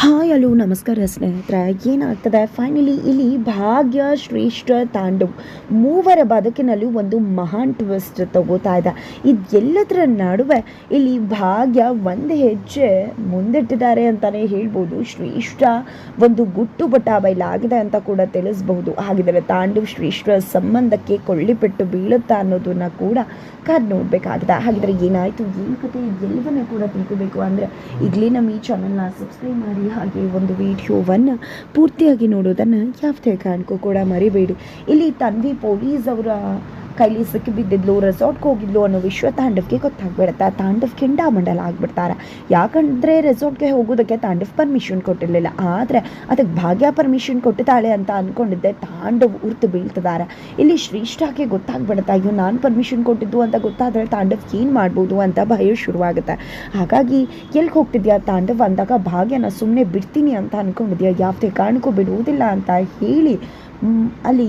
Hi, hello, ನಮಸ್ಕಾರ ಸ್ನೇಹಿತರೆ. ಏನಾಗ್ತದೆ? ಫೈನಲಿ ಇಲ್ಲಿ ಭಾಗ್ಯ ಶ್ರೇಷ್ಠ ತಾಂಡವ್ ಮೂವರ ಬದುಕಿನಲ್ಲಿ ಒಂದು ಮಹಾನ್ ಟ್ವಿಸ್ಟ್ ತಗೋತಾ ಇದೆ. ಇದೆಲ್ಲದರ ನಡುವೆ ಇಲ್ಲಿ ಭಾಗ್ಯ ಒಂದು ಹೆಜ್ಜೆ ಮುಂದಿಟ್ಟಿದ್ದಾರೆ ಅಂತಲೇ ಹೇಳ್ಬೋದು. ಶ್ರೇಷ್ಠ ಒಂದು ಗುಟ್ಟು ಬಟ್ಟ ಬೈಲಾಗಿದೆ ಅಂತ ಕೂಡ ತಿಳಿಸ್ಬಹುದು ಹಾಗಿದ್ರೆ ತಾಂಡವ್ ಶ್ರೇಷ್ಠ ಸಂಬಂಧಕ್ಕೆ ಕೊಳ್ಳಿಪೆಟ್ಟು ಬೀಳುತ್ತಾ ಅನ್ನೋದನ್ನ ಕೂಡ ಕಾದ್ ನೋಡಬೇಕಾಗಿದೆ. ಹಾಗಿದ್ರೆ ಏನಾಯಿತು? ಏನು ಕತೆ? ಎಲ್ಲವನ್ನೂ ಕೂಡ ತಿಳ್ಕೋಬೇಕು. ಅಂದರೆ ಈಗಲೇ ನಮ್ಮ ಈ ಚಾನಲ್ನ ಸಬ್ಸ್ಕ್ರೈಬ್ ಮಾಡಿ ಹಾಗೆ ಒಂದು ವಿಡಿಯೋವನ್ನು ಪೂರ್ತಿಯಾಗಿ ನೋಡೋದನ್ನು ಯಾವುದೇ ಕಾರಣಕ್ಕೂ ಕೂಡ ಮರಿಬೇಡಿ. ಇಲ್ಲಿ ತನ್ವಿ ಪೊಲೀಸ್ ಅವರ ಕೈಲಿ ಸಿಕ್ಕಿಬಿದ್ದಿದ್ಲು ರೆಸಾರ್ಟ್ಗೆ ಹೋಗಿದ್ಲು ಅನ್ನೋ ವಿಶ್ವ ತಾಂಡವ್ಗೆ ಗೊತ್ತಾಗ್ಬಿಡುತ್ತೆ. ತಾಂಡವ್ ಕೆಂಡಾಮಂಡಲ ಆಗ್ಬಿಡ್ತಾರೆ. ಯಾಕಂದರೆ ರೆಸಾರ್ಟ್ಗೆ ಹೋಗೋದಕ್ಕೆ ತಾಂಡವ್ ಪರ್ಮಿಷನ್ ಕೊಟ್ಟಿರಲಿಲ್ಲ. ಆದರೆ ಅದಕ್ಕೆ ಭಾಗ್ಯ ಪರ್ಮಿಷನ್ ಕೊಟ್ಟಿದ್ದಾಳೆ ಅಂತ ಅಂದ್ಕೊಂಡಿದ್ದೆ ತಾಂಡವ್ ಉರ್ತು ಬೀಳ್ತಿದ್ದಾರೆ. ಇಲ್ಲಿ ಶ್ರೇಷ್ಠಕ್ಕೆ ಗೊತ್ತಾಗ್ಬಿಡುತ್ತೆ, ಅಯ್ಯೋ, ನಾನು ಪರ್ಮಿಷನ್ ಕೊಟ್ಟಿದ್ದು ಅಂತ ಗೊತ್ತಾದರೆ ತಾಂಡವ್ ಏನು ಮಾಡ್ಬೋದು ಅಂತ ಭಯ ಶುರುವಾಗುತ್ತೆ. ಹಾಗಾಗಿ ಎಲ್ಲಿಗೆ ಹೋಗ್ತಿದ್ಯಾ ತಾಂಡವ್? ಅಂದಾಗ ಭಾಗ್ಯನ ಸುಮ್ಮನೆ ಬಿಡ್ತೀನಿ ಅಂತ ಅಂದ್ಕೊಂಡಿದ್ಯಾ ಯಾವುದೇ ಕಾರಣಕ್ಕೂ ಬಿಡುವುದಿಲ್ಲ ಅಂತ ಹೇಳಿ ಅಲ್ಲಿ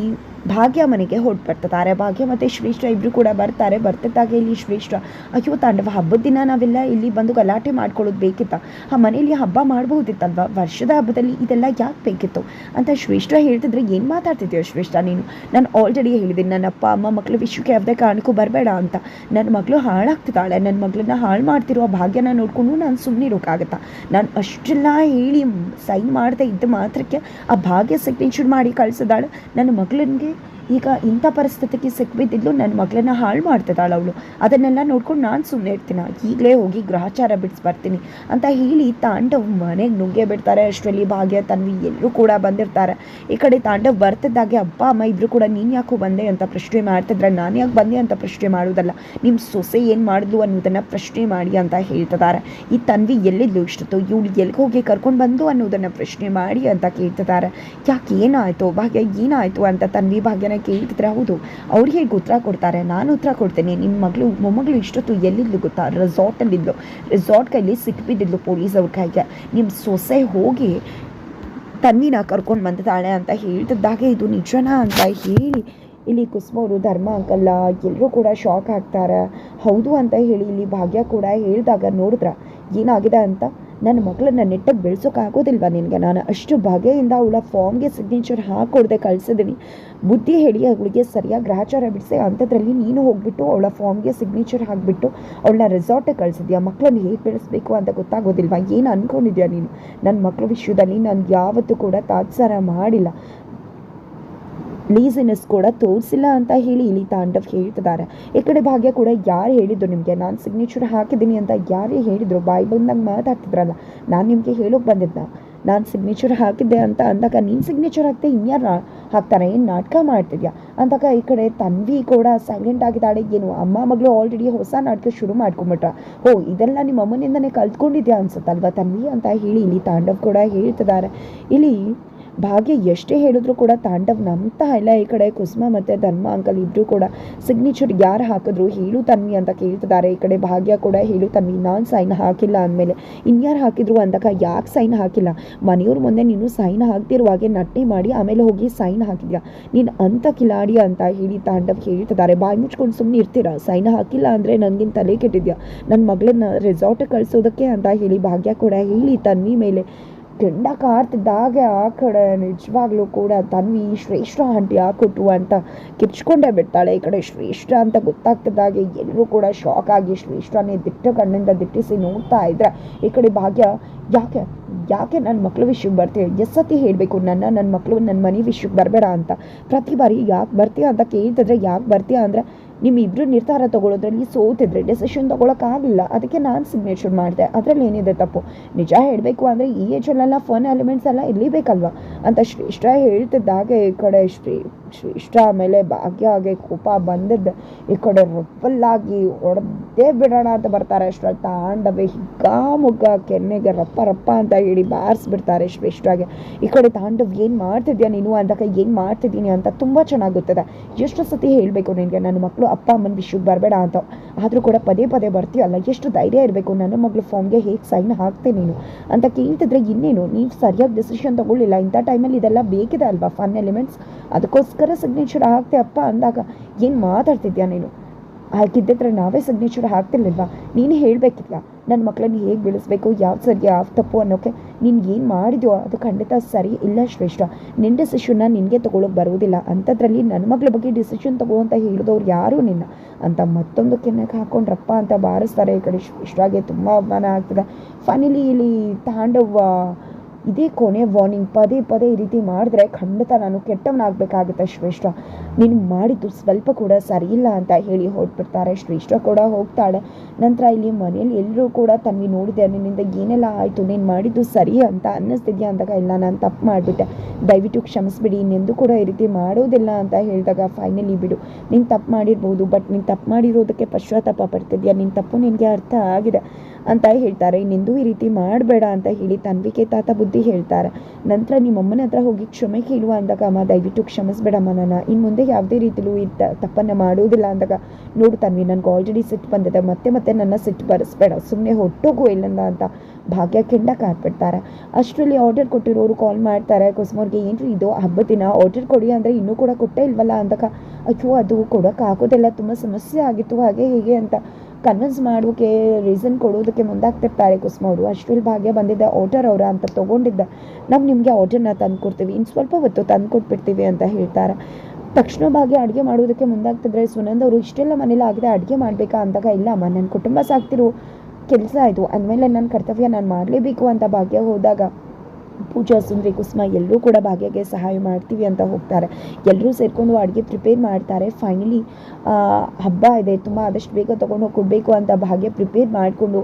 ಭಾಗ್ಯ ಮನೆಗೆ ಹೊರಟು ಬರ್ತಿದ್ದಾರೆ ಭಾಗ್ಯ ಮತ್ತು ಶ್ರೇಷ್ಠ ಇಬ್ಬರು ಕೂಡ ಬರ್ತಾರೆ. ಬರ್ತಿದ್ದಾಗ ಇಲ್ಲಿ ಶ್ರೇಷ್ಠ ಅಯ್ಯೋ ತಾಂಡವ, ಹಬ್ಬದ ದಿನ ನಾವೆಲ್ಲ ಇಲ್ಲಿ ಬಂದು ಗಲಾಟೆ ಮಾಡ್ಕೊಳ್ಳೋದು ಬೇಕಿತ್ತ? ಆ ಮನೆಯಲ್ಲಿ ಹಬ್ಬ ಮಾಡ್ಬೋದಿತ್ತಲ್ವ ವರ್ಷದ ಹಬ್ಬದಲ್ಲಿ ಇದೆಲ್ಲ ಯಾಕೆ ಬೇಕಿತ್ತು? ಅಂತ ಶ್ರೇಷ್ಠ ಹೇಳ್ತಿದ್ರೆ ಏನು ಮಾತಾಡ್ತಿದ್ದೀಯೋ ಶ್ರೇಷ್ಠ ನೀನು? ನಾನು ಆಲ್ರೆಡಿ ಹೇಳಿದ್ದೀನಿ ನನ್ನ ಅಪ್ಪ, ಅಮ್ಮ ಮಕ್ಕಳು ವಿಶ್ವಕ್ಕೆ ಯಾವುದೇ ಕಾರಣಕ್ಕೂ ಬರಬೇಡ ಅಂತ. ನನ್ನ ಮಗಳು ಹಾಳಾಗ್ತಿದ್ದಾಳೆ. ನನ್ನ ಮಗಳನ್ನ ಹಾಳು ಮಾಡ್ತಿರೋ ಭಾಗ್ಯನ ನೋಡಿಕೊಂಡು ನಾನು ಸುಮ್ಮನೆ ಇರೋಕ್ಕಾಗತ್ತಾ ನಾನು ಅಷ್ಟೆಲ್ಲ ಹೇಳಿ ಸೈನ್ ಮಾಡದೆ ಇದ್ದ ಮಾತ್ರಕ್ಕೆ ಆ ಭಾಗ್ಯ ಸಿಗ್ನೇಚರ್ ಮಾಡಿ ಕಳಿಸಿದಾಳೆ ನನ್ನ ಮಗಳಿಗೆ ಈಗ ಇಂಥ ಪರಿಸ್ಥಿತಿಗೆ ಸಿಕ್ಬಿದ್ದಿದ್ಲು ನನ್ನ ಮಗಳನ್ನ ಹಾಳು ಮಾಡ್ತಿದ್ದಾಳೆ ಅವಳು. ಅದನ್ನೆಲ್ಲ ನೋಡ್ಕೊಂಡು ನಾನು ಸುಮ್ಮನೆ ಇರ್ತೀನಿ. ಈಗಲೇ ಹೋಗಿ ಗ್ರಹಚಾರ ಬರ್ತೀನಿ ಅಂತ ಹೇಳಿ ತಾಂಡವ್ ಮನೆಗೆ ನುಗ್ಗೆ ಬಿಡ್ತಾರೆ. ಅಷ್ಟರಲ್ಲಿ ಭಾಗ್ಯ, ತನ್ವಿ ಎಲ್ಲರೂ ಕೂಡ ಬಂದಿರ್ತಾರೆ. ಈ ಕಡೆ ತಾಂಡವ್ ಬರ್ತಿದ್ದಾಗೆ, ಅಪ್ಪ, ಅಮ್ಮ ಇಬ್ಬರು ಕೂಡ ನೀನು ಯಾಕೋ ಬಂದೆ ಅಂತ ಪ್ರಶ್ನೆ ಮಾಡ್ತಿದ್ರೆ, ನಾನು ಯಾಕೆ ಬಂದೆ ಅಂತ ಪ್ರಶ್ನೆ ಮಾಡೋದಲ್ಲ ನಿಮ್ಮ ಸೊಸೆ ಏನು ಮಾಡಿದ್ಲು ಅನ್ನೋದನ್ನು ಪ್ರಶ್ನೆ ಮಾಡಿ ಅಂತ ಹೇಳ್ತಿದ್ದಾರೆ. ಈ ತನ್ವಿ ಎಲ್ಲಿದ್ಲು ಇಷ್ಟೊತ್ತು? ಇವಳು ಎಲ್ಲಿಗೆ ಹೋಗಿ ಕರ್ಕೊಂಡು ಬಂದು ಅನ್ನೋದನ್ನು ಪ್ರಶ್ನೆ ಮಾಡಿ ಅಂತ ಕೇಳ್ತಿದ್ದಾರೆ. ಯಾಕೆ ಏನಾಯಿತು? ಭಾಗ್ಯ ಏನಾಯಿತು ಅಂತ ತನ್ವಿ ಭಾಗ್ಯನ ಕೇಳಿದ್ರೆ ಹೌದು. ಅವ್ರು ಹೇಗೆ ಉತ್ತರ ಕೊಡ್ತಾರೆ, ನಾನು ಉತ್ತರ ಕೊಡ್ತೇನೆ. ನಿಮ್ಮ ಮಗಳು, ಮೊಮ್ಮಗಳು ಇಷ್ಟೊತ್ತು ಎಲ್ಲಿದ್ಲು ಗೊತ್ತಾ? ರೆಸಾರ್ಟಲ್ಲಿದ್ಲು ರೆಸಾರ್ಟ್ ಕೈಲಿ ಸಿಕ್ಬಿದ್ದಿದ್ಲು ಪೊಲೀಸ್ ಅವ್ರ ಕೈಗೆ. ನಿಮ್ಮ ಸೊಸೆ ಹೋಗಿ ತನ್ನಿನ ಕರ್ಕೊಂಡು ಬಂದಿದ್ದಾಳೆ ಅಂತ ಹೇಳ್ತಿದ್ದಾಗೆ ಇದು ನಿಜನಾ ಅಂತ ಹೇಳಿ. ಇಲ್ಲಿ ಕುಸುಮ ಅವರು ಧರ್ಮ ಅಂಕಲ್ಲ ಎಲ್ಲರೂ ಕೂಡ ಶಾಕ್ ಆಗ್ತಾರೆ. ಹೌದು ಅಂತ ಹೇಳಿ ಇಲ್ಲಿ ಭಾಗ್ಯ ಕೂಡ ಹೇಳಿದಾಗ ನೋಡಿದ್ರ? ಏನಾಗಿದೆ ಅಂತ? ನನ್ನ ಮಗಳನ್ನ ನೆಟ್ಟಗೆ ಬೆಳೆಸೋಕ್ಕಾಗೋದಿಲ್ವಾ ನಿನಗೆ? ನಾನು ಅಷ್ಟು ಬಗೆಯಿಂದ ಅವಳ ಫಾರ್ಮ್ಗೆ ಸಿಗ್ನೇಚರ್ ಹಾಕೊಡ್ದೆ ಕಳ್ಸಿದ್ದೀನಿ ಬುದ್ಧಿ ಹೇಳಿ ಅವಳಿಗೆ ಸರಿಯಾಗಿ ಗ್ರಹಚಾರ ಬಿಡಿಸಿ ಅಂಥದ್ರಲ್ಲಿ ನೀನು ಹೋಗ್ಬಿಟ್ಟು ಅವಳ ಫಾರ್ಮ್ಗೆ ಸಿಗ್ನೇಚರ್ ಹಾಕಿಬಿಟ್ಟು ಅವಳನ್ನ ರೆಸಾರ್ಟಿಗೆ ಕಳಿಸಿದ್ಯಾ? ಮಕ್ಕಳನ್ನ ಹೇಗೆ ಬೆಳೆಸಬೇಕು ಅಂತ ಗೊತ್ತಾಗೋದಿಲ್ವಾ? ಏನು ಅಂದ್ಕೊಂಡಿದ್ಯಾ ನೀನು? ನನ್ನ ಮಕ್ಕಳ ವಿಷಯದಲ್ಲಿ ನಾನು ಯಾವತ್ತೂ ಕೂಡ ತಾತ್ಸಾರ ಮಾಡಿಲ್ಲ. ಲೀಸಿನೆಸ್ ಕೂಡ ತೋರಿಸಿಲ್ಲ ಅಂತ ಹೇಳಿ ಇಲ್ಲಿ ತಾಂಡವ್ ಹೇಳ್ತಿದ್ದಾರೆ. ಈ ಕಡೆ ಭಾಗ್ಯ ಕೂಡ ಯಾರು ಹೇಳಿದ್ರು ನಿಮಗೆ? ನಾನು ಸಿಗ್ನೇಚರ್ ಹಾಕಿದ್ದೀನಿ ಅಂತ ಯಾರೇ ಹೇಳಿದರು? ಬೈಬಲ್ನಾಗ ಮಾತಾಡ್ತಿದ್ರಲ್ಲ, ನಾನು ನಿಮಗೆ ಹೇಳೋಕೆ ಬಂದಿದ್ದ ನಾನು ಸಿಗ್ನೇಚರ್ ಹಾಕಿದ್ದೆ ಅಂತ ಅಂದಾಗ ನೀನು ಸಿಗ್ನೇಚರ್ ಹಾಕ್ತೆ ಇನ್ಯಾರು ಹಾಕ್ತಾರೆ? ಏನು ನಾಟಕ ಮಾಡ್ತಿದ್ಯಾ? ಅಂದಾಗ ಈ ಕಡೆ ತನ್ವಿ ಕೂಡ ಸೈಲೆಂಟ್ ಆಗಿದ್ದಾಳೆ. ಏನು, ಅಮ್ಮ ಮಗಳು ಆಲ್ರೆಡಿ ಹೊಸ ನಾಟಕ ಶುರು ಮಾಡ್ಕೊಂಬಿಟ್ರ ಓ, ಇದೆಲ್ಲ ನಿಮ್ಮ ಅಮ್ಮನಿಂದನೇ ಕಲ್ತ್ಕೊಂಡಿದ್ಯಾ ಅನ್ಸುತ್ತಲ್ವಾ ತನ್ವಿ ಅಂತ ಹೇಳಿ ಇಲ್ಲಿ ತಾಂಡವ್ ಕೂಡ ಹೇಳ್ತಿದ್ದಾರೆ. ಇಲ್ಲಿ ಭಾಗ್ಯ ಎಷ್ಟೇ ಹೇಳಿದ್ರು ಕೂಡ ತಾಂಡವ್ ನಂಬ್ತಾ ಇಲ್ಲ ಈ ಕಡೆ. ಕುಸುಮ ಮತ್ತು ಧರ್ಮ ಅಂಕಲ್ ಇಬ್ಬರು ಕೂಡ ಸಿಗ್ನೇಚರ್ ಯಾರು ಹಾಕಿದ್ರು ಹೇಳು ತನ್ವಿ ಅಂತ ಕೇಳ್ತಿದ್ದಾರೆ. ಈ ಕಡೆ ಭಾಗ್ಯ ಕೂಡ ಹೇಳು ತನ್ವಿ, ನಾನು ಸೈನ್ ಹಾಕಿಲ್ಲ ಅಂದಮೇಲೆ. ಇನ್ಯಾರು ಹಾಕಿದ್ರು ಅಂದಾಗ ಯಾಕೆ ಸೈನ್ ಹಾಕಿಲ್ಲ? ಮನೆಯವ್ರ ಮುಂದೆ ನೀನು ಸೈನ್ ಹಾಕ್ತಿರುವಾಗೆ ನಟ್ಟಿ ಮಾಡಿ ಆಮೇಲೆ ಹೋಗಿ ಸೈನ್ ಹಾಕಿದ್ಯಾ? ನೀನು ಅಂತ ಕಿಲಾಡಿ ಅಂತ ಹೇಳಿ ತಾಂಡವ್ ಹೇಳ್ತಿದ್ದಾರೆ. ಬಾಯಿ ಮುಚ್ಕೊಂಡು ಸುಮ್ಮನೆ ಇರ್ತೀರಾ? ಸೈನ್ ಹಾಕಿಲ್ಲ ಅಂದರೆ ನನಗಿನ ತಲೆ ಕೆಟ್ಟಿದ್ಯಾ? ನನ್ನ ಮಗಳನ್ನ ರೆಸಾರ್ಟ್ ಕಳಿಸೋದಕ್ಕೆ ಅಂತ ಹೇಳಿ ಭಾಗ್ಯ ಕೂಡ ಹೇಳಿ ತನ್ವಿ ಮೇಲೆ ಕೆಂಡ ಕಾರ್ತಿದ್ದಾಗೆ ಆ ಕಡೆ ನಿಜವಾಗ್ಲೂ ಕೂಡ ತನ್ವಿ ಶ್ರೇಷ್ಠ ಆಂಟಿ ಹಾಕೊಟ್ಟು ಅಂತ ಕಿರ್ಚ್ಕೊಂಡೇ ಬಿಡ್ತಾಳೆ. ಈ ಕಡೆ ಶ್ರೇಷ್ಠ ಅಂತ ಗೊತ್ತಾಗ್ತಿದ್ದಾಗೆ ಎಲ್ಲರೂ ಕೂಡ ಶಾಕ್ ಆಗಿ ಶ್ರೇಷ್ಠನೇ ದಿಟ್ಟ ಕಣ್ಣಿಂದ ದಿಟ್ಟಿಸಿ ನೋಡ್ತಾ ಇದ್ರೆ, ಈ ಕಡೆ ಭಾಗ್ಯ, ಯಾಕೆ ಯಾಕೆ ನನ್ನ ಮಕ್ಕಳು ವಿಷಯಕ್ಕೆ ಬರ್ತೀವಿ ಎಷ್ಟು ಸತಿ ಹೇಳಬೇಕು, ನನ್ನ ನನ್ನ ಮಕ್ಕಳು ನನ್ನ ಮನೆ ವಿಷಯಕ್ಕೆ ಬರಬೇಡ ಅಂತ. ಪ್ರತಿ ಬಾರಿ ಯಾಕೆ ಬರ್ತೀಯ ಅಂತ ಕೇಳ್ತಿದ್ರೆ ಯಾಕೆ ಬರ್ತೀಯ ಅಂದರೆ ನಿಮ್ಮ ಇಬ್ಬರು ನಿರ್ಧಾರ ತಗೊಳ್ಳೋದ್ರಲ್ಲಿ ಸೋತಿದ್ರೆ ಡೆಸಿಷನ್ ತೊಗೊಳಕ್ಕಾಗಲಿಲ್ಲ. ಅದಕ್ಕೆ ನಾನು ಸಿಗ್ನೇಚರ್ ಮಾಡಿದೆ. ಅದರಲ್ಲಿ ಏನಿದೆ ತಪ್ಪು? ನಿಜ ಹೇಳಬೇಕು ಅಂದರೆ ಈ ಏಜಲ್ಲೆಲ್ಲ ಫನ್ ಎಲಿಮೆಂಟ್ಸ್ ಎಲ್ಲ ಇರಲಿಬೇಕಲ್ವ? ಅಂತ ಶ್ರೇಷ್ಠ ಹೇಳ್ತಿದ್ದಾಗೆ ಈ ಕಡೆ ಶ್ರೀ, ಶ್ರೇಷ್ಠ ಆಮೇಲೆ ಭಾಗ್ಯ ಆಗಿ ಕೋಪ ಬಂದದ್ದು. ಈ ಕಡೆ ರಪ್ಪಲ್ಲಾಗಿ ಹೊಡೆದೇ ಬಿಡೋಣ ಅಂತ ಬರ್ತಾರೆ. ಅಷ್ಟರಲ್ಲಿ ತಾಂಡವೆ ಹಿಗ್ಗಾಮುಗ್ಗ ಕೆನ್ನೆಗೆ ರಪ್ಪ ರಪ್ಪ ಅಂತ ಹೇಳಿ ಬಾರಿಸ್ಬಿಡ್ತಾರೆ ಶ್ರೇಷ್ಠಾಗೆ. ಈ ಕಡೆ ತಾಂಡವ್ ಏನು ಮಾಡ್ತಿದ್ಯಾ ನೀನು? ಅಂದಾಗ ಏನು ಮಾಡ್ತಿದ್ದೀನಿ ಅಂತ ತುಂಬ ಚೆನ್ನಾಗುತ್ತದೆ ಗೊತ್ತಿದೆ. ಎಷ್ಟು ಸತಿ ಹೇಳಬೇಕು ನಿನಗೆ. ನನ್ನ ಮಕ್ಕಳು ಅಪ್ಪ ಅಮ್ಮನ ವಿಷಯಕ್ಕೆ ಬರಬೇಡ ಅಂತ. ಆದರೂ ಕೂಡ ಪದೇ ಪದೇ ಬರ್ತೀಯಲ್ಲ, ಎಷ್ಟು ಧೈರ್ಯ ಇರಬೇಕು. ನನ್ನ ಮಗಳು ಫಾರ್ಮ್ಗೆ ಹೇಗೆ ಸೈನ್ ಹಾಕ್ತೆ ನೀನು? ಅಂತ ಕೇಳ್ತಿದ್ರೆ ಇನ್ನೇನು, ನೀವು ಸರಿಯಾಗಿ ಡಿಸಿಷನ್ ತೊಗೊಳ್ಳಿಲ್ಲ. ಇಂಥ ಟೈಮಲ್ಲಿ ಇದೆಲ್ಲ ಬೇಕಿದೆ ಅಲ್ವಾ? ಫನ್ ಎಲಿಮೆಂಟ್ಸ್ ಅದಕ್ಕೋಸ್ಕರ ಸಿಗ್ನೇಚರ್ ಹಾಕ್ತೆ ಅಪ್ಪ ಅಂದಾಗ ಏನು ಮಾತಾಡ್ತಿದ್ಯಾ ನೀನು? ಹಾಕಿದ್ದಿದ್ರೆ ನಾವೇ ಸಿಗ್ನೇಚರ್ ಹಾಕ್ತಿರ್ಲಿಲ್ವಾ? ನೀನು ಹೇಳಬೇಕಿಲ್ಲ ನನ್ನ ಮಕ್ಕಳನ್ನ ಹೇಗೆ ಬೆಳೆಸ್ಬೇಕು ಯಾವ್ದು ಸರಿ ಯಾವ್ದು ತಪ್ಪು ಅನ್ನೋಕ್ಕೆ ನೀನು ಏನು ಮಾಡಿದ್ಯೋ ಅದು ಖಂಡಿತ ಸರಿ ಇಲ್ಲ ಶ್ರೇಷ್ಠ. ನಿನ್ನ ಡಿಸಿಷನ್ನ ನಿನಗೆ ತೊಗೊಳಕ್ಕೆ ಬರುವುದಿಲ್ಲ. ಅಂಥದ್ರಲ್ಲಿ ನನ್ನ ಮಗಳ ಬಗ್ಗೆ ಡಿಸಿಷನ್ ತಗೋ ಅಂತ ಹೇಳಿದವ್ರು ಯಾರೂ ನಿನ್ನ ಅಂತ ಮತ್ತೊಂದು ಕೆನ್ನಕ್ಕೆ ಹಾಕೊಂಡ್ರಪ್ಪ ಅಂತ ಬಾರಿಸ್ತಾರೆ ಈ ಕಡೆ. ಶ್ರೇಷ್ಠಾಗೆ ತುಂಬ ಅವಮಾನ ಆಗ್ತದೆ. ಫೈನಲಿ ಇಲ್ಲಿ ತಾಂಡವ ಇದೇ ಕೊನೆ ವಾರ್ನಿಂಗ್ ಪದೇ ಪದೇ ಈ ರೀತಿ ಮಾಡಿದ್ರೆ ಖಂಡಿತ ನಾನು ಕೆಟ್ಟವನಾಗಬೇಕಾಗುತ್ತೆ ಶ್ರೇಷ್ಠ. ನೀನು ಮಾಡಿದ್ದು ಸ್ವಲ್ಪ ಕೂಡ ಸರಿಯಿಲ್ಲ ಅಂತ ಹೇಳಿ ಹೊರಟ್ಬಿಡ್ತಾರೆ. ಶ್ರೇಷ್ಠ ಕೂಡ ಹೋಗ್ತಾಳೆ. ನಂತರ ಇಲ್ಲಿ ಮನೆಯಲ್ಲಿ ಎಲ್ಲರೂ ಕೂಡ ತನ್ವಿ ನೋಡಿದೆ, ನಿನ್ನಿಂದ ಏನೆಲ್ಲ ಆಯಿತು, ನೀನು ಮಾಡಿದ್ದು ಸರಿ ಅಂತ ಅನ್ನಿಸ್ತಿದ್ಯಾ ಅಂದಾಗ, ಇಲ್ಲ, ನಾನು ತಪ್ಪು ಮಾಡಿಬಿಟ್ಟೆ. ದಯವಿಟ್ಟು ಕ್ಷಮಿಸ್ಬಿಡಿ, ಇನ್ನೆಂದು ಕೂಡ ಈ ರೀತಿ ಮಾಡೋದಿಲ್ಲ ಅಂತ ಹೇಳಿದಾಗ ಫೈನಲಿ ಬಿಡು. ನೀನು ತಪ್ಪು ಮಾಡಿರ್ಬೋದು ಬಟ್ ನೀನು ತಪ್ಪು ಮಾಡಿರೋದಕ್ಕೆ ಪಶ್ಚಾತ್ತಾಪ ಪಡ್ತಿದ್ಯಾ? ನಿನ್ನ ತಪ್ಪು ನಿನಗೆ ಅರ್ಥ ಆಗಿದೆ. ಅಂತ ಹೇಳ್ತಾರೆ. ಇನ್ನೆಂದೂ ಈ ರೀತಿ ಮಾಡಬೇಡ ಅಂತ ಹೇಳಿ ತನ್ವಿಕೆ ತಾತ ಬುದ್ಧಿ ಹೇಳ್ತಾರೆ. ನಂತರ ನಿಮ್ಮಮ್ಮನ ಹತ್ರ ಹೋಗಿ ಕ್ಷಮೆ ಕೇಳುವ ಅಂದಾಗ, ಅಮ್ಮ, ದಯವಿಟ್ಟು ಕ್ಷಮಿಸ್ಬೇಡಮ್ಮ ನಾನು. ಇನ್ನು ಮುಂದೆ ಯಾವುದೇ ರೀತಿಲೂ ಈ ತಪ್ಪನ್ನು ಮಾಡೋದಿಲ್ಲ ಅಂದಾಗ, ನೋಡು ತನ್ವಿ, ನನಗೆ ಆಲ್ರೆಡಿ ಸಿಟ್ಟು ಬಂದಿದೆ. ಮತ್ತೆ ಮತ್ತೆ ನನ್ನ ಸಿಟ್ಟು ಬರೆಸ್ಬೇಡ. ಸುಮ್ಮನೆ ಹೊಟ್ಟೋಗು ಇಲ್ಲಿಂದ ಅಂತ ಭಾಗ್ಯ ಕೆಂಡಕ್ಕೆ ಹಾಕ್ಬಿಡ್ತಾರೆ ಅಷ್ಟರಲ್ಲಿ ಆರ್ಡರ್ ಕೊಟ್ಟಿರೋರು ಕಾಲ್ ಮಾಡ್ತಾರೆ ಕುಸುಮವ್ರಿಗೆ ಏನ್ರಿ ಇದು? ಹಬ್ಬ ದಿನ ಆರ್ಡರ್ ಕೊಡಿ ಅಂದರೆ ಇನ್ನೂ ಕೂಡ ಕೊಟ್ಟೇ ಇಲ್ವಲ್ಲ ಅಂದಾಗ, ಅಯ್ಯೋ, ಅದು ಕೊಡೋಕೆ ಆಗೋದಿಲ್ಲ, ತುಂಬ ಸಮಸ್ಯೆ ಆಗಿತ್ತು, ಹಾಗೆ ಹೀಗೆ ಅಂತ ಕನ್ವಿನ್ಸ್ ಮಾಡೋಕ್ಕೆ ರೀಸನ್ ಕೊಡೋದಕ್ಕೆ ಮುಂದಾಗ್ತಿರ್ತಾರೆ ಅವರು ಅಷ್ಟರಲ್ಲಿ ಭಾಗ್ಯ ಬಂದಿದ್ದ ಆರ್ಡರ್ ಅವರ ಅಂತ ತೊಗೊಂಡಿದ್ದ. ನಾವು ನಿಮಗೆ ಆರ್ಡರ್ನ ತಂದು ಕೊಡ್ತೀವಿ. ಇನ್ನು ಸ್ವಲ್ಪ ಹೊತ್ತು ತಂದು ಕೊಟ್ಬಿಡ್ತೀವಿ ಅಂತ ಹೇಳ್ತಾರೆ. ತಕ್ಷಣ ಭಾಗ್ಯ ಅಡುಗೆ ಮಾಡೋದಕ್ಕೆ ಮುಂದಾಗ್ತಿದ್ರೆ ಸುನಂದ್ ಅವರು, ಇಷ್ಟೆಲ್ಲ ಮನೇಲಿ ಆಗಿದೆ ಅಡುಗೆ ಮಾಡಬೇಕಾ ಅಂದಾಗ, ಇಲ್ಲ ಅಮ್ಮ ನನ್ನ ಕುಟುಂಬ ಸಾಕ್ತಿರೋ. ಕೆಲಸ ಆಯಿತು ಅಂದಮೇಲೆ ನನ್ನ ಕರ್ತವ್ಯ ನಾನು ಮಾಡಲೇಬೇಕು ಅಂತ ಭಾಗ್ಯ ಹೋದಾಗ. ಪೂಜಾ ಸುಂದ್ರಿ ಕುಸುಮ, ಎಲ್ಲರೂ ಕೂಡ ಭಾಗ್ಯಗೆ ಸಹಾಯ ಮಾಡ್ತೀವಿ ಅಂತ ಹೋಗ್ತಾರೆ. ಎಲ್ಲರೂ ಸೇರಿಕೊಂಡು ಅಡುಗೆ ಪ್ರಿಪೇರ್ ಮಾಡ್ತಾರೆ. ಫೈನಲಿ ಹಬ್ಬ ಇದೆ. ತುಂಬ ಆದಷ್ಟು ಬೇಗ ತೊಗೊಂಡು ಹೋಗಿ ಕೊಡಬೇಕು ಅಂತ ಭಾಗ್ಯ ಪ್ರಿಪೇರ್ ಮಾಡಿಕೊಂಡು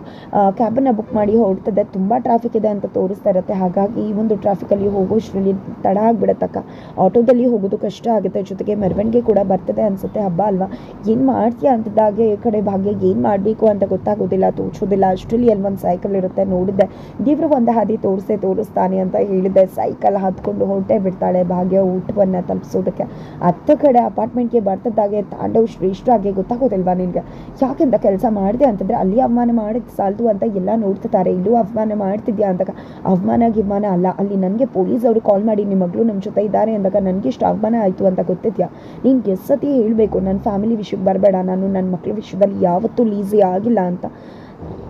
ಕ್ಯಾಬನ್ನು ಬುಕ್ ಮಾಡಿ ಹೊರಡ್ತದೆ. ತುಂಬ ಟ್ರಾಫಿಕ್ ಇದೆ ಅಂತ ತೋರಿಸ್ತಾ ಇರುತ್ತೆ. ಹಾಗಾಗಿ ಈ ಒಂದು ಟ್ರಾಫಿಕಲ್ಲಿ ಹೋಗೋಷ್ಟರಲ್ಲಿ ತಡ ಆಗಿಬಿಡತ್ತಕ್ಕ. ಆಟೋದಲ್ಲಿ ಹೋಗೋದು ಕಷ್ಟ ಆಗುತ್ತೆ. ಜೊತೆಗೆ ಮೆರವಣಿಗೆ ಕೂಡ ಬರ್ತದೆ ಅನಿಸುತ್ತೆ. ಹಬ್ಬ ಅಲ್ವಾ? ಏನು ಮಾಡ್ತೀಯ ಅಂತಿದ್ದಾಗೆ ಈ ಕಡೆ ಭಾಗ್ಯ ಏನು ಮಾಡಬೇಕು ಅಂತ ಗೊತ್ತಾಗೋದಿಲ್ಲ, ತೋರಿಸೋದಿಲ್ಲ. ಅಷ್ಟರಲ್ಲಿ ಅಲ್ಲಿ ಒಂದು ಸೈಕಲ್ ಇರುತ್ತೆ. ನೋಡಿದ್ದೆ. ದೇವರು ಒಂದು ಹಾದಿ ತೋರಿಸೇ, ತೋರಿಸ್ತಾನೆ ಅಂತ ಹೇಳಿದೆ ಸೈಕಲ್ ಹತ್ಕೊಂಡು ಹೊರಟೇ ಬಿಡ್ತಾಳೆ. ಭಾಗ್ಯ ಊಟವನ್ನು ತಲುಪಿಸೋದಕ್ಕೆ. ಹತ್ತ ಕಡೆ ಅಪಾರ್ಟ್ಮೆಂಟ್ಗೆ ಬರ್ತದಾಗೆ ತಾಂಡವ್ ಶ್ರೇಷ್ಠಾಗಿ ಗೊತ್ತಾಗೋದಿಲ್ವಾ ನಿನಗೆ? ಯಾಕೆಂತ ಕೆಲಸ ಮಾಡಿದೆ ಅಂತಂದರೆ ಅಲ್ಲಿ ಅವಮಾನ ಮಾಡಿದ ಸಾಲದು ಅಂತ ಎಲ್ಲ ನೋಡ್ತಿದ್ದಾರೆ ಇಲ್ಲೂ ಅವಮಾನ ಮಾಡ್ತಿದ್ಯಾ ಅಂದಾಗ? ಅವಮಾನ ಗಿಮಾನ ಅಲ್ಲ. ಅಲ್ಲಿ ನನಗೆ ಪೊಲೀಸ್ ಅವರು ಕಾಲ್ ಮಾಡಿ, ನಿಮ್ಮ ಮಗಳು ನಮ್ಮ ಜೊತೆ ಇದ್ದಾರೆ ಅಂದಾಗ ನನಗೆ ಇಷ್ಟು ಅವಮಾನ ಆಯಿತು ಅಂತ ಗೊತ್ತಿದ್ಯಾ? ನೀನು ಎಷ್ಟು ಸತಿ ಹೇಳಬೇಕು. ನನ್ನ ಫ್ಯಾಮಿಲಿ ವಿಷಯಕ್ಕೆ ಬರಬೇಡ. ನಾನು ನನ್ನ ಮಕ್ಕಳ ವಿಷಯದಲ್ಲಿ ಯಾವತ್ತೂ ಲೀಸಿ ಆಗಿಲ್ಲ ಅಂತ.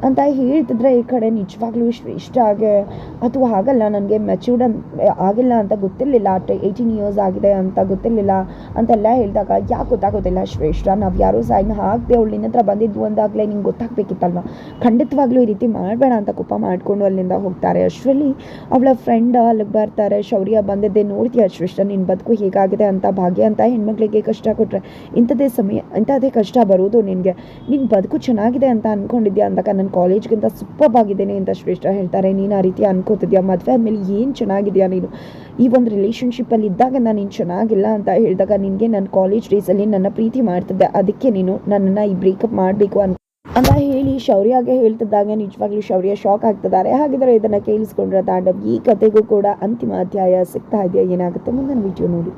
ಅಂತ ಹೇಳ್ತಿದ್ರೆ ಈ ಕಡೆ ನಿಜವಾಗ್ಲೂ ಇಷ್ಟ ಆಗೇ ಅದು ಆಗಲ್ಲ ನನಗೆ ಮೆಚ್ಯೂರ್ಡ್ ಆಗಿಲ್ಲ ಅಂತ ಗೊತ್ತಿರಲಿಲ್ಲ ಅಟ್ ಏಯ್ಟೀನ್ ಇಯರ್ಸ್ ಆಗಿದೆ ಅಂತ ಗೊತ್ತಿರಲಿಲ್ಲ ಅಂತೆಲ್ಲ ಹೇಳಿದಾಗ, ಯಾಕೆ ಗೊತ್ತಾಗೋದಿಲ್ಲ ಶ್ರೇಷ್ಠ, ನಾವು ಯಾರೂ ಸೈನ್ ಹಾಕದೆ ಅವಳು ನಿನ್ನ ಹತ್ರ ಬಂದಿದ್ವು ಅಂದಾಗಲೇ ನಿಂಗೆ ಗೊತ್ತಾಗಬೇಕಿತ್ತಲ್ವ? ಖಂಡಿತವಾಗ್ಲೂ ಈ ರೀತಿ ಮಾಡಬೇಡ ಅಂತ ಕೋಪ ಮಾಡಿಕೊಂಡು ಅಲ್ಲಿಂದ ಹೋಗ್ತಾರೆ. ಅಷ್ಟರಲ್ಲಿ ಅವಳ ಫ್ರೆಂಡ್ ಅಲ್ಲಿಗೆ ಬರ್ತಾರೆ, ಶೌರ್ಯ ಬಂದಿದ್ದೆ ನೋಡ್ತೀಯ ಶ್ರೇಷ್ಠ ನಿನ್ನ ಬದುಕು ಹೇಗಾಗಿದೆ ಅಂತ ಭಾಗ್ಯ ಅಂತ ಹೆಣ್ಮಕ್ಳಿಗೆ ಕಷ್ಟ ಕೊಟ್ಟರೆ ಇಂಥದ್ದೇ ಸಮಯ, ಇಂಥದ್ದೇ ಕಷ್ಟ ಬರೋದು ನಿನಗೆ. ನಿನ್ನ ಬದುಕು ಚೆನ್ನಾಗಿದೆ ಅಂತ ಅಂದ್ಕೊಂಡಿದ್ಯಾ ಅಂದಾಗ ನನ್ನ ಕಾಲೇಜ್ಗಿಂತ ಸೂಪರ್ ಆಗಿದ್ದೇನೆ ಅಂತ ಶ್ರೇಷ್ಠ ಹೇಳ್ತಾರೆ. ನೀನು ಆ ರೀತಿ ಅನ್ಕೋತಿದ್ಯಾ? ಮದುವೆ ಆದಮೇಲೆ ಏನು ಚೆನ್ನಾಗಿದೆಯಾ ನೀನು? ಈ ಒಂದು ರಿಲೇಷನ್ಶಿಪ್ಪಲ್ಲಿ ಇದ್ದಾಗ ನಾನು ನೀನು ಚೆನ್ನಾಗಿಲ್ಲ ಅಂತ ಹೇಳಿದಾಗ ನಿನಗೆ ನನ್ನ ಕಾಲೇಜ್ ಡೇಸಲ್ಲಿ ನನ್ನ ಪ್ರೀತಿ ಮಾಡ್ತಿದ್ದೆ. ಅದಕ್ಕೆ ನೀನು ನನ್ನನ್ನು ಈ ಬ್ರೇಕಪ್ ಮಾಡಬೇಕು ಅಂತ ಅಂತ ಹೇಳಿ ಶೌರ್ಯಾಗೆ ಹೇಳ್ತಿದ್ದಾಗ ನಿಜವಾಗ್ಲೂ ಶೌರ್ಯ ಶಾಕ್ ಆಗ್ತಿದ್ದಾರೆ. ಹಾಗಿದ್ರೆ ಇದನ್ನು ಕೇಳಿಸ್ಕೊಂಡ್ರೆ ತಾಂಡವ್, ಈ ಕತೆಗೂ ಕೂಡ ಅಂತಿಮ ಅಧ್ಯಾಯ ಸಿಗ್ತಾ ಇದೆಯಾ? ಏನಾಗುತ್ತೆ ಮುಂದಿನ ವಿಡಿಯೋ ನೋಡಿ.